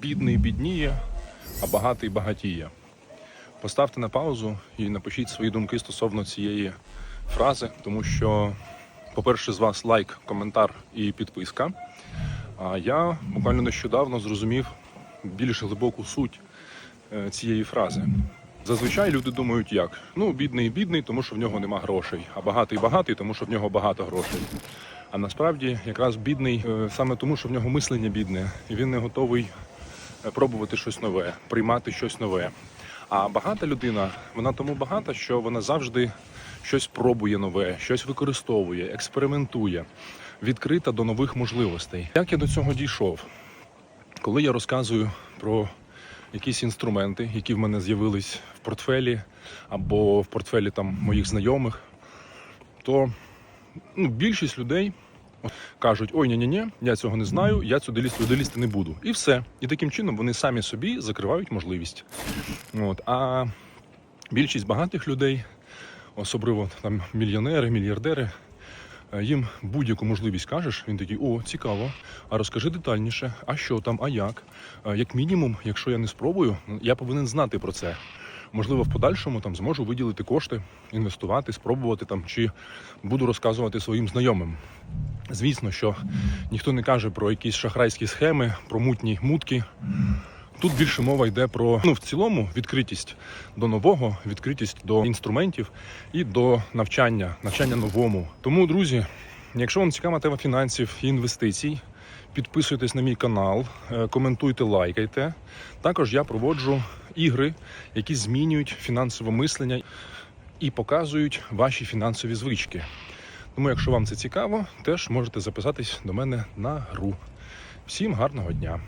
Бідний бідніє, а багатий багатіє. Поставте на паузу і напишіть свої думки стосовно цієї фрази, тому що, по-перше, з вас лайк, коментар і підписка. А я буквально нещодавно зрозумів більш глибоку суть е, цієї фрази. Зазвичай люди думають як? Ну, бідний бідний, тому що в нього нема грошей, а багатий багатий, тому що в нього багато грошей. А насправді якраз бідний е, саме тому, що в нього мислення бідне, і він не готовий пробувати щось нове, приймати щось нове. А багата людина, вона тому багата, що вона завжди щось пробує нове, щось використовує, експериментує, відкрита до нових можливостей. Як я до цього дійшов? Коли я розказую про якісь інструменти, які в мене з'явились в портфелі або в портфелі там моїх знайомих, то ну, більшість людей кажуть: ой, ні ні ні я цього не знаю, я сюди лізти, туди лізти не буду. І все. І таким чином вони самі собі закривають можливість. От. А більшість багатих людей, особливо там мільйонери, мільярдери, е, їм будь-яку можливість кажеш, він такий, о, цікаво, а розкажи детальніше, а що там, а як? Е, Як мінімум, якщо я не спробую, я повинен знати про це. Можливо, в подальшому там зможу виділити кошти, інвестувати, спробувати там, чи буду розказувати своїм знайомим. Звісно, що ніхто не каже про якісь шахрайські схеми, про мутні мутки. Тут більше мова йде про ну в цілому відкритість до нового, відкритість до інструментів і до навчання, навчання новому. Тому, друзі, якщо вам цікава тема фінансів і інвестицій, підписуйтесь на мій канал, е, коментуйте, лайкайте. Також я проводжу ігри, які змінюють фінансове мислення і показують ваші фінансові звички. Тому, якщо вам це цікаво, теж можете записатись до мене на гру. Всім гарного дня!